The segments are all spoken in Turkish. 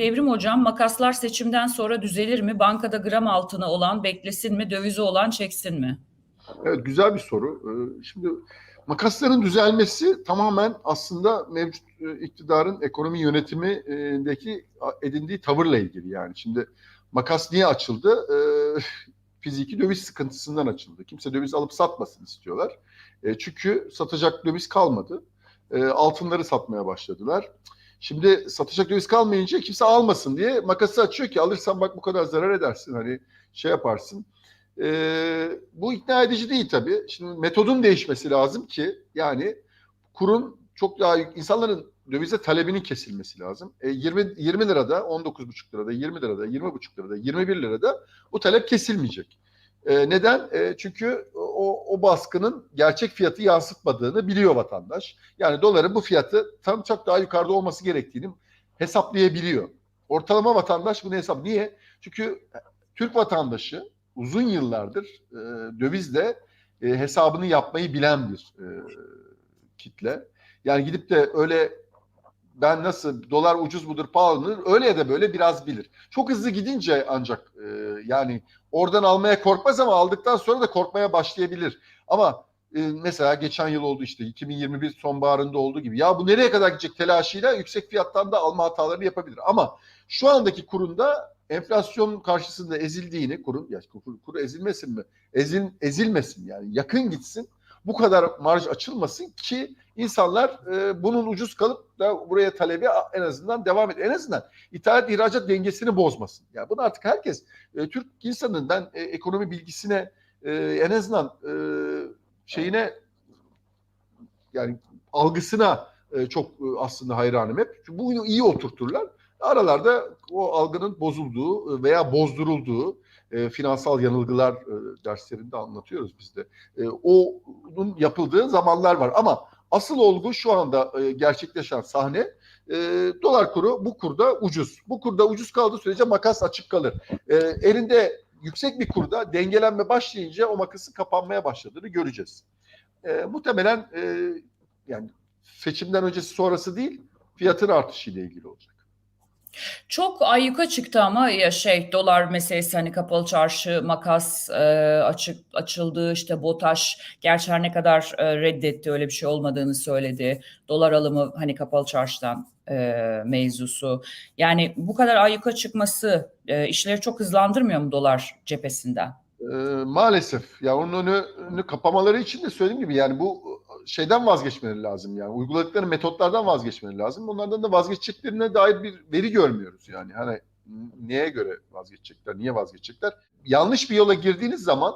Devrim hocam makaslar seçimden sonra düzelir mi? Bankada gram altını olan beklesin mi? Dövizi olan çeksin mi? Evet güzel bir soru. Ee, Şimdi makasların düzelmesi tamamen aslında mevcut e, iktidarın ekonomi yönetimindeki edindiği tavırla ilgili yani. Şimdi makas niye açıldı? Ee, Fiziki döviz sıkıntısından açıldı. Kimse döviz alıp satmasın istiyorlar. E, Çünkü satacak döviz kalmadı. E, Altınları satmaya başladılar. Şimdi satacak döviz kalmayınca kimse almasın diye makası açıyor ki alırsan bak bu kadar zarar edersin hani şey yaparsın. Ee, bu ikna edici değil tabii. Şimdi metodun değişmesi lazım ki yani kurun çok daha insanların dövize talebinin kesilmesi lazım. E, 20 20 lirada, 19,5 lirada, 20 lirada, 20,5 lirada, 21 lirada bu talep kesilmeyecek. E, neden? E, çünkü o, o baskının gerçek fiyatı yansıtmadığını biliyor vatandaş. Yani doların bu fiyatı tam çok daha yukarıda olması gerektiğini hesaplayabiliyor. Ortalama vatandaş bunu hesap. Niye? Çünkü Türk vatandaşı uzun yıllardır e, dövizle e, hesabını yapmayı bilen bir e, kitle. Yani gidip de öyle ben nasıl dolar ucuz mudur pahalı mıdır öyle ya da böyle biraz bilir. Çok hızlı gidince ancak e, yani oradan almaya korkmaz ama aldıktan sonra da korkmaya başlayabilir. Ama e, mesela geçen yıl oldu işte 2021 sonbaharında olduğu gibi ya bu nereye kadar gidecek telaşıyla yüksek fiyattan da alma hatalarını yapabilir. Ama şu andaki kurunda enflasyon karşısında ezildiğini kurun ya kuru, kuru ezilmesin mi? Ezil, ezilmesin yani yakın gitsin. Bu kadar marj açılmasın ki insanlar e, bunun ucuz kalıp da buraya talebi en azından devam et. En azından ithalat ihracat dengesini bozmasın. Yani bunu artık herkes e, Türk insanın ben e, ekonomi bilgisine e, en azından e, şeyine yani algısına e, çok e, aslında hayranım hep. Çünkü bunu iyi oturturlar. Aralarda o algının bozulduğu e, veya bozdurulduğu e, finansal yanılgılar e, derslerinde anlatıyoruz biz de. E, onun yapıldığı zamanlar var ama asıl olgu şu anda e, gerçekleşen sahne e, dolar kuru bu kurda ucuz. Bu kurda ucuz kaldığı sürece makas açık kalır. E, elinde yüksek bir kurda dengelenme başlayınca o makasın kapanmaya başladığını göreceğiz. E, muhtemelen e, yani seçimden öncesi sonrası değil fiyatın artışıyla ilgili olacak. Çok ayyuka çıktı ama ya şey dolar meselesi hani kapalı çarşı makas e, açık açıldı işte BOTAŞ gerçi her ne kadar e, reddetti öyle bir şey olmadığını söyledi. Dolar alımı hani kapalı çarşıdan e, mevzusu. Yani bu kadar ayyuka çıkması e, işleri çok hızlandırmıyor mu dolar cephesinden? E, maalesef ya onun önü, önü kapamaları için de söylediğim gibi yani bu şeyden vazgeçmeleri lazım yani uyguladıkları metotlardan vazgeçmeleri lazım. Bunlardan da vazgeçeceklerine dair bir veri görmüyoruz yani. Hani neye göre vazgeçecekler, niye vazgeçecekler? Yanlış bir yola girdiğiniz zaman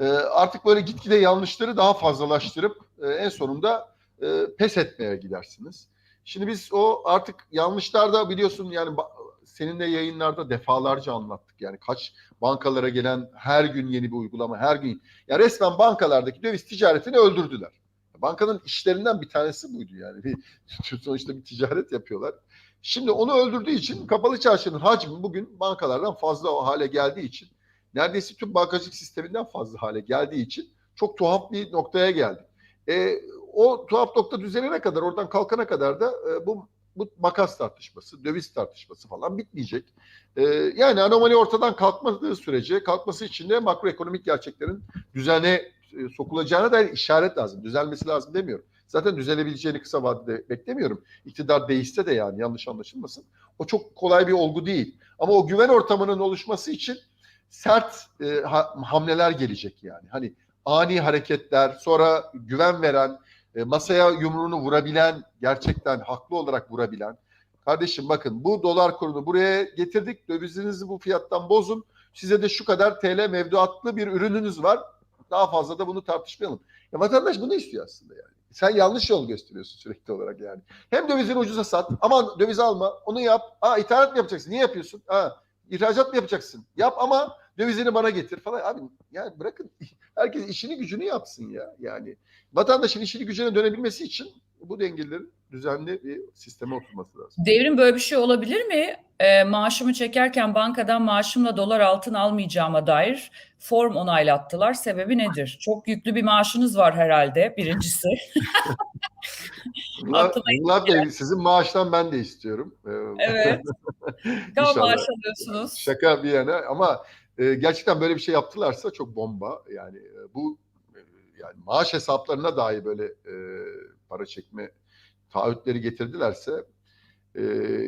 e, artık böyle gitgide yanlışları daha fazlalaştırıp e, en sonunda e, pes etmeye gidersiniz. Şimdi biz o artık yanlışlarda biliyorsun yani seninle yayınlarda defalarca anlattık. Yani kaç bankalara gelen her gün yeni bir uygulama, her gün. Ya resmen bankalardaki döviz ticaretini öldürdüler. Bankanın işlerinden bir tanesi buydu yani. Bir, sonuçta bir ticaret yapıyorlar. Şimdi onu öldürdüğü için kapalı çarşının hacmi bugün bankalardan fazla o hale geldiği için neredeyse tüm bankacılık sisteminden fazla hale geldiği için çok tuhaf bir noktaya geldi. E, o tuhaf nokta düzelene kadar, oradan kalkana kadar da e, bu bu makas tartışması, döviz tartışması falan bitmeyecek. E, yani anomali ortadan kalkmadığı sürece kalkması için de makroekonomik gerçeklerin düzene sokulacağına dair işaret lazım. Düzelmesi lazım demiyorum. Zaten düzelebileceğini kısa vadede beklemiyorum. İktidar değişse de yani yanlış anlaşılmasın. O çok kolay bir olgu değil. Ama o güven ortamının oluşması için sert e, ha, hamleler gelecek yani. Hani ani hareketler, sonra güven veren, e, masaya yumruğunu vurabilen, gerçekten haklı olarak vurabilen. Kardeşim bakın bu dolar kurunu buraya getirdik. Dövizinizi bu fiyattan bozun. Size de şu kadar TL mevduatlı bir ürününüz var. Daha fazla da bunu tartışmayalım. Ya vatandaş bunu istiyor aslında yani. Sen yanlış yol gösteriyorsun sürekli olarak yani. Hem dövizini ucuza sat. Aman döviz alma. Onu yap. Aa ithalat mı yapacaksın? Niye yapıyorsun? Ha, ihracat mı yapacaksın? Yap ama dövizini bana getir falan. Abi yani bırakın herkes işini gücünü yapsın ya. Yani vatandaşın işini gücüne dönebilmesi için bu dengelerin düzenli bir sisteme oturması lazım. Devrim böyle bir şey olabilir mi? E, maaşımı çekerken bankadan maaşımla dolar altın almayacağıma dair form onaylattılar. Sebebi nedir? Çok yüklü bir maaşınız var herhalde birincisi. Bunlar, da sizin maaştan ben de istiyorum. Ee, Evet. İnşallah. maaş alıyorsunuz. Şaka bir yana ama e, gerçekten böyle bir şey yaptılarsa çok bomba. Yani e, bu e, yani maaş hesaplarına dahi böyle e, para çekme taahhütleri getirdilerse e,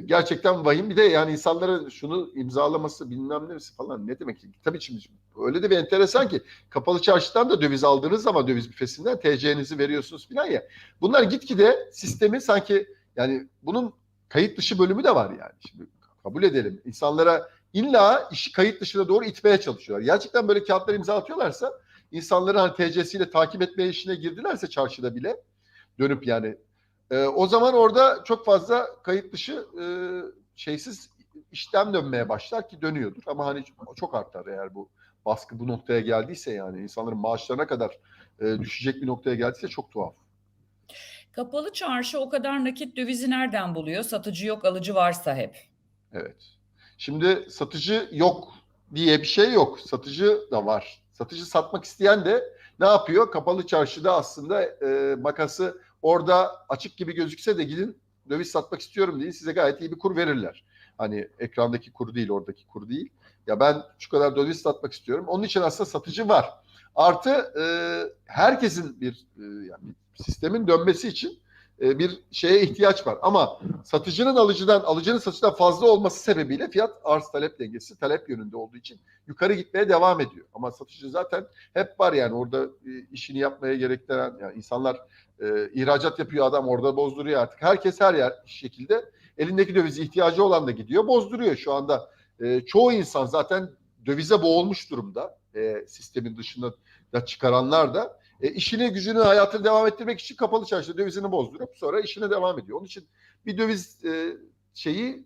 gerçekten vahim. Bir de yani insanlara şunu imzalaması bilmem nesi falan ne demek ki? Tabii şimdi öyle de bir enteresan ki kapalı çarşıdan da döviz aldığınız zaman döviz büfesinden TC'nizi veriyorsunuz falan ya. Bunlar gitgide sistemi sanki yani bunun kayıt dışı bölümü de var yani. Şimdi kabul edelim. İnsanlara illa işi kayıt dışına doğru itmeye çalışıyorlar. Gerçekten böyle kağıtlar imza atıyorlarsa insanları hani TC'siyle takip etme işine girdilerse çarşıda bile dönüp yani e, o zaman orada çok fazla kayıt dışı e, şeysiz işlem dönmeye başlar ki dönüyordur ama hani çok, artar eğer bu baskı bu noktaya geldiyse yani insanların maaşlarına kadar e, düşecek bir noktaya geldiyse çok tuhaf. Kapalı çarşı o kadar nakit dövizi nereden buluyor? Satıcı yok, alıcı varsa hep. Evet. Şimdi satıcı yok diye bir şey yok. Satıcı da var. Satıcı satmak isteyen de ne yapıyor? Kapalı çarşıda aslında e, makası orada açık gibi gözükse de gidin döviz satmak istiyorum diye size gayet iyi bir kur verirler. Hani ekrandaki kur değil, oradaki kur değil. Ya ben şu kadar döviz satmak istiyorum. Onun için aslında satıcı var. Artı e, herkesin bir e, yani sistemin dönmesi için e, bir şeye ihtiyaç var. Ama satıcının alıcıdan, alıcının satıcıdan fazla olması sebebiyle fiyat arz talep dengesi talep yönünde olduğu için yukarı gitmeye devam ediyor. Ama satıcı zaten hep var yani orada e, işini yapmaya gerektiren yani insanlar e, ihracat yapıyor adam orada bozduruyor artık. Herkes her yer şekilde elindeki dövize ihtiyacı olan da gidiyor bozduruyor. Şu anda e, çoğu insan zaten dövize boğulmuş durumda. E, sistemin dışında da çıkaranlar da e, işini gücünü hayatını devam ettirmek için kapalı çarşıda dövizini bozdurup sonra işine devam ediyor. Onun için bir döviz e, şeyi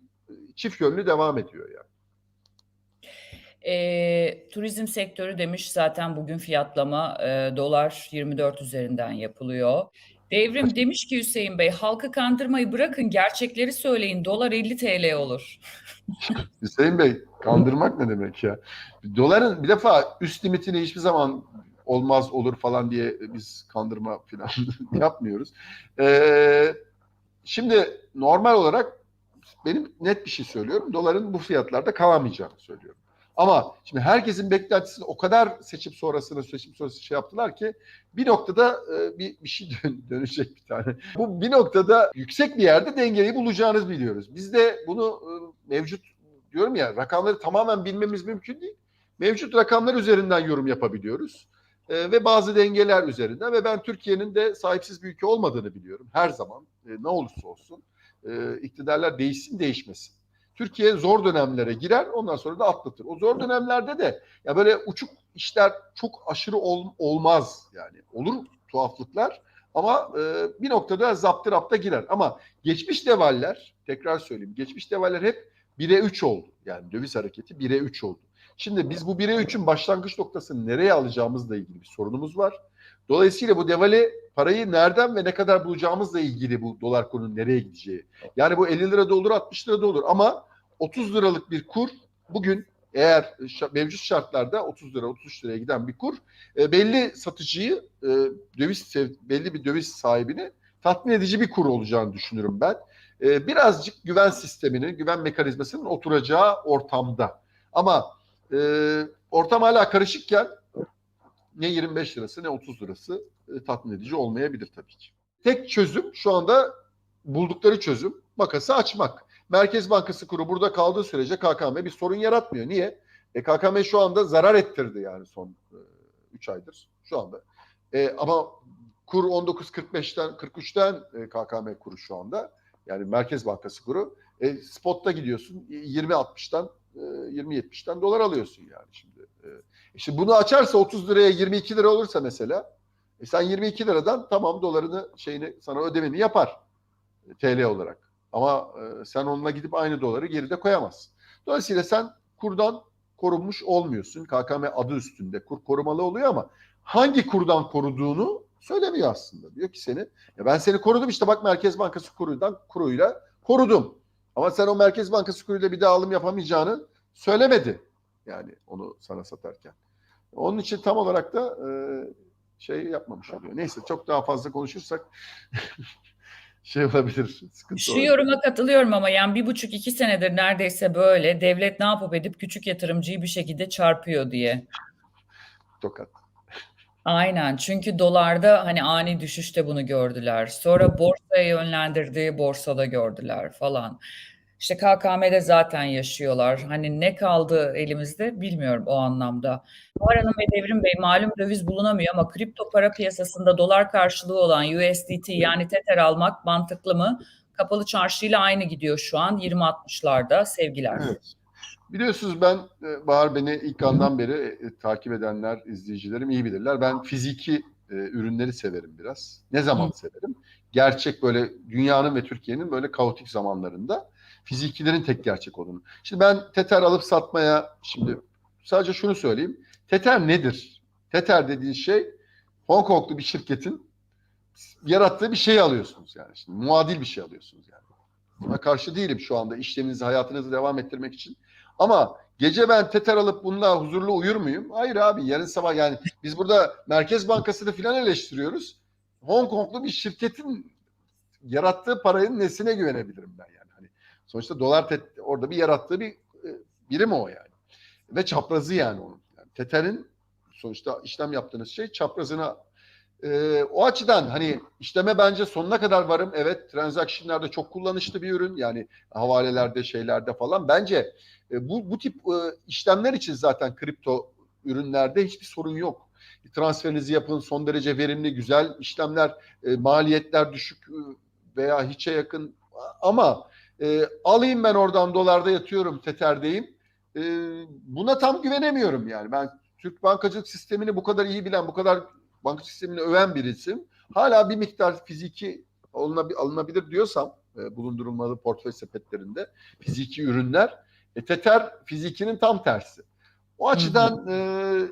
çift yönlü devam ediyor yani. E, turizm sektörü demiş zaten bugün fiyatlama e, dolar 24 üzerinden yapılıyor. Devrim demiş ki Hüseyin Bey halkı kandırmayı bırakın gerçekleri söyleyin dolar 50 TL olur. Hüseyin Bey kandırmak ne demek ya? Doların bir defa üst limitini hiçbir zaman olmaz olur falan diye biz kandırma falan yapmıyoruz. Ee, şimdi normal olarak benim net bir şey söylüyorum. Doların bu fiyatlarda kalamayacağını söylüyorum. Ama şimdi herkesin beklentisini o kadar seçim sonrasını seçim sonrası şey yaptılar ki bir noktada e, bir, bir şey dön, dönecek bir tane. Bu bir noktada yüksek bir yerde dengeyi bulacağınızı biliyoruz. Biz de bunu e, mevcut diyorum ya rakamları tamamen bilmemiz mümkün değil. Mevcut rakamlar üzerinden yorum yapabiliyoruz. E, ve bazı dengeler üzerinden ve ben Türkiye'nin de sahipsiz bir ülke olmadığını biliyorum her zaman e, ne olursa olsun e, iktidarlar değişsin değişmesin. Türkiye zor dönemlere girer ondan sonra da atlatır. O zor dönemlerde de ya böyle uçuk işler çok aşırı ol, olmaz yani olur tuhaflıklar ama e, bir noktada zaptı rapta girer. Ama geçmiş devaller tekrar söyleyeyim geçmiş devaller hep 1'e 3 oldu. Yani döviz hareketi 1'e 3 oldu. Şimdi biz bu 1'e 3'ün başlangıç noktasını nereye alacağımızla ilgili bir sorunumuz var. Dolayısıyla bu devali parayı nereden ve ne kadar bulacağımızla ilgili bu dolar kurunun nereye gideceği. Yani bu 50 lira da olur 60 lira da olur ama 30 liralık bir kur bugün eğer mevcut şartlarda 30 lira 33 liraya giden bir kur e, belli satıcıyı e, döviz belli bir döviz sahibini tatmin edici bir kur olacağını düşünürüm ben. E, birazcık güven sisteminin, güven mekanizmasının oturacağı ortamda. Ama e, ortam hala karışıkken ne 25 lirası ne 30 lirası e, tatmin edici olmayabilir tabii ki. Tek çözüm şu anda buldukları çözüm makası açmak. Merkez Bankası kuru burada kaldığı sürece KKM bir sorun yaratmıyor. Niye? E, KKM şu anda zarar ettirdi yani son 3 e, aydır şu anda. E, ama kur 19.45'ten 43'ten e, KKM kuru şu anda. Yani Merkez Bankası kuru. E, spotta gidiyorsun 20.60'tan e, 20.70'ten dolar alıyorsun yani şimdi. E, işte bunu açarsa 30 liraya 22 lira olursa mesela e sen 22 liradan tamam dolarını şeyini sana ödemeni yapar e, TL olarak. Ama e, sen onunla gidip aynı doları geride koyamazsın. Dolayısıyla sen kurdan korunmuş olmuyorsun. KKM adı üstünde kur korumalı oluyor ama hangi kurdan koruduğunu söylemiyor aslında. Diyor ki seni ya ben seni korudum işte bak Merkez Bankası kuruydan kuruyla korudum. Ama sen o Merkez Bankası kuruyla bir daha alım yapamayacağını söylemedi. Yani onu sana satarken. Onun için tam olarak da e, şey yapmamış oluyor. Neyse çok daha fazla konuşursak şey olabilir. Sıkıntı Şu olabilir. yoruma katılıyorum ama yani bir buçuk iki senedir neredeyse böyle devlet ne yapıp edip küçük yatırımcıyı bir şekilde çarpıyor diye. Tokat. Aynen çünkü dolarda hani ani düşüşte bunu gördüler. Sonra borsaya yönlendirdiği borsada gördüler falan. İşte KKM'de zaten yaşıyorlar. Hani ne kaldı elimizde bilmiyorum o anlamda. Bahar Hanım ve Devrim Bey malum döviz bulunamıyor ama kripto para piyasasında dolar karşılığı olan USDT yani Tether almak mantıklı mı? Kapalı çarşıyla aynı gidiyor şu an 20-60'larda sevgiler. Evet. Biliyorsunuz ben e, Bahar beni ilk andan beri e, takip edenler, izleyicilerim iyi bilirler. Ben fiziki e, ürünleri severim biraz. Ne zaman Hı. severim? Gerçek böyle dünyanın ve Türkiye'nin böyle kaotik zamanlarında fizikilerin tek gerçek olduğunu. Şimdi ben Tether alıp satmaya şimdi sadece şunu söyleyeyim. Tether nedir? Tether dediğin şey Hong Konglu bir şirketin yarattığı bir şey alıyorsunuz yani. Şimdi muadil bir şey alıyorsunuz yani. Buna karşı değilim şu anda işleminizi, hayatınızı devam ettirmek için. Ama gece ben teter alıp bununla huzurlu uyur muyum? Hayır abi yarın sabah yani biz burada Merkez Bankası'nı filan eleştiriyoruz. Hong Konglu bir şirketin yarattığı parayın nesine güvenebilirim ben yani. Hani sonuçta dolar tet- orada bir yarattığı bir e, birim o yani. Ve çaprazı yani onun. Yani teterin sonuçta işlem yaptığınız şey çaprazına ee, o açıdan hani işleme bence sonuna kadar varım. Evet transaction'larda çok kullanışlı bir ürün. Yani havalelerde şeylerde falan. Bence e, bu, bu tip e, işlemler için zaten kripto ürünlerde hiçbir sorun yok. Transferinizi yapın son derece verimli güzel işlemler e, maliyetler düşük e, veya hiçe yakın ama e, alayım ben oradan dolarda yatıyorum teterdeyim. E, buna tam güvenemiyorum yani. Ben Türk bankacılık sistemini bu kadar iyi bilen, bu kadar banka sistemini öven bir isim hala bir miktar fiziki alınabi- alınabilir diyorsam e, bulundurulmalı portföy sepetlerinde fiziki ürünler e, Tether fizikinin tam tersi. O açıdan e,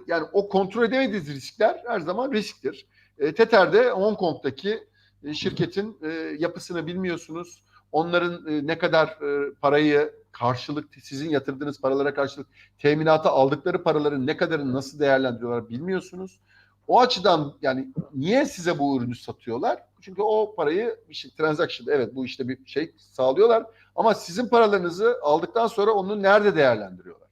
yani o kontrol edemediğiniz riskler her zaman risktir. E, Tether'de Hong Kong'daki e, şirketin e, yapısını bilmiyorsunuz. Onların e, ne kadar e, parayı karşılık sizin yatırdığınız paralara karşılık teminata aldıkları paraların ne kadarını nasıl değerlendiriyorlar bilmiyorsunuz. O açıdan yani niye size bu ürünü satıyorlar? Çünkü o parayı şey, transaction evet bu işte bir şey sağlıyorlar ama sizin paralarınızı aldıktan sonra onu nerede değerlendiriyorlar?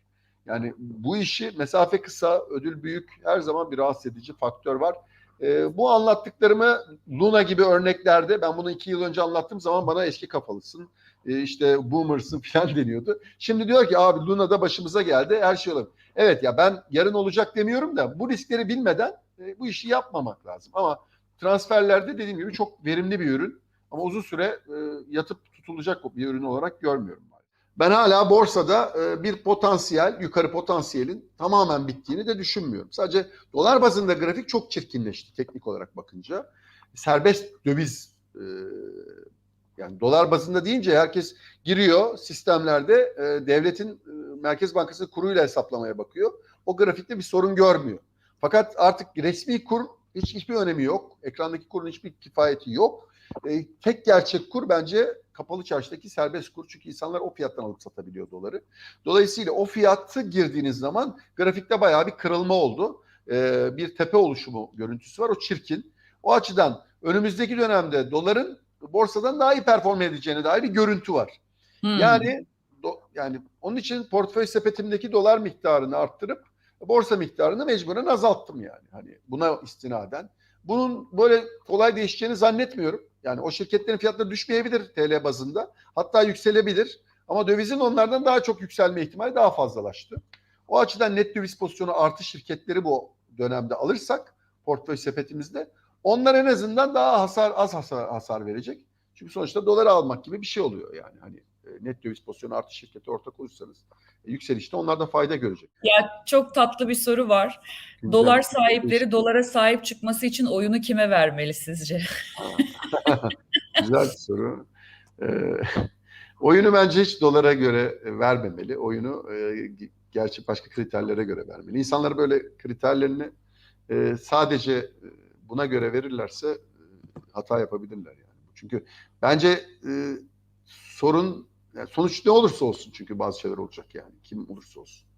Yani bu işi mesafe kısa, ödül büyük her zaman bir rahatsız edici faktör var. Ee, bu anlattıklarımı Luna gibi örneklerde ben bunu iki yıl önce anlattığım zaman bana eski kafalısın e, işte boomersın falan deniyordu. Şimdi diyor ki abi Luna'da başımıza geldi her şey olabilir. Evet ya ben yarın olacak demiyorum da bu riskleri bilmeden e, bu işi yapmamak lazım. Ama transferlerde dediğim gibi çok verimli bir ürün ama uzun süre e, yatıp tutulacak bir ürün olarak görmüyorum. Ben hala borsada e, bir potansiyel, yukarı potansiyelin tamamen bittiğini de düşünmüyorum. Sadece dolar bazında grafik çok çirkinleşti teknik olarak bakınca. Serbest döviz e, yani dolar bazında deyince herkes giriyor sistemlerde e, devletin e, Merkez Bankası kuruyla hesaplamaya bakıyor. O grafikte bir sorun görmüyor. Fakat artık resmi kur hiç hiçbir önemi yok. Ekrandaki kurun hiçbir kifayeti yok. E, tek gerçek kur bence kapalı çarşıdaki serbest kur. Çünkü insanlar o fiyattan alıp satabiliyor doları. Dolayısıyla o fiyatı girdiğiniz zaman grafikte bayağı bir kırılma oldu. E, bir tepe oluşumu görüntüsü var. O çirkin. O açıdan önümüzdeki dönemde doların borsadan daha iyi perform edeceğine dair bir görüntü var. Hmm. Yani do, yani onun için portföy sepetimdeki dolar miktarını arttırıp borsa miktarını mecburen azalttım yani. Hani buna istinaden. Bunun böyle kolay değişeceğini zannetmiyorum. Yani o şirketlerin fiyatları düşmeyebilir TL bazında. Hatta yükselebilir. Ama dövizin onlardan daha çok yükselme ihtimali daha fazlalaştı. O açıdan net döviz pozisyonu artı şirketleri bu dönemde alırsak portföy sepetimizde onlar en azından daha hasar az hasar, hasar verecek. Çünkü sonuçta dolar almak gibi bir şey oluyor yani. Hani e, net döviz pozisyonu artı şirkete ortak olursanız yükselişte onlar da fayda görecek. Ya çok tatlı bir soru var. Güncel- Dolar sahipleri dolara sahip çıkması için oyunu kime vermeli sizce? Güzel bir soru. Ee, oyunu bence hiç dolara göre vermemeli. Oyunu e, gerçi başka kriterlere göre vermeli. İnsanlar böyle kriterlerini e, sadece e, buna göre verirlerse e, hata yapabilirler yani. Çünkü bence e, sorun Yani sonuç ne olursa olsun çünkü bazı şeyler olacak yani kim olursa olsun.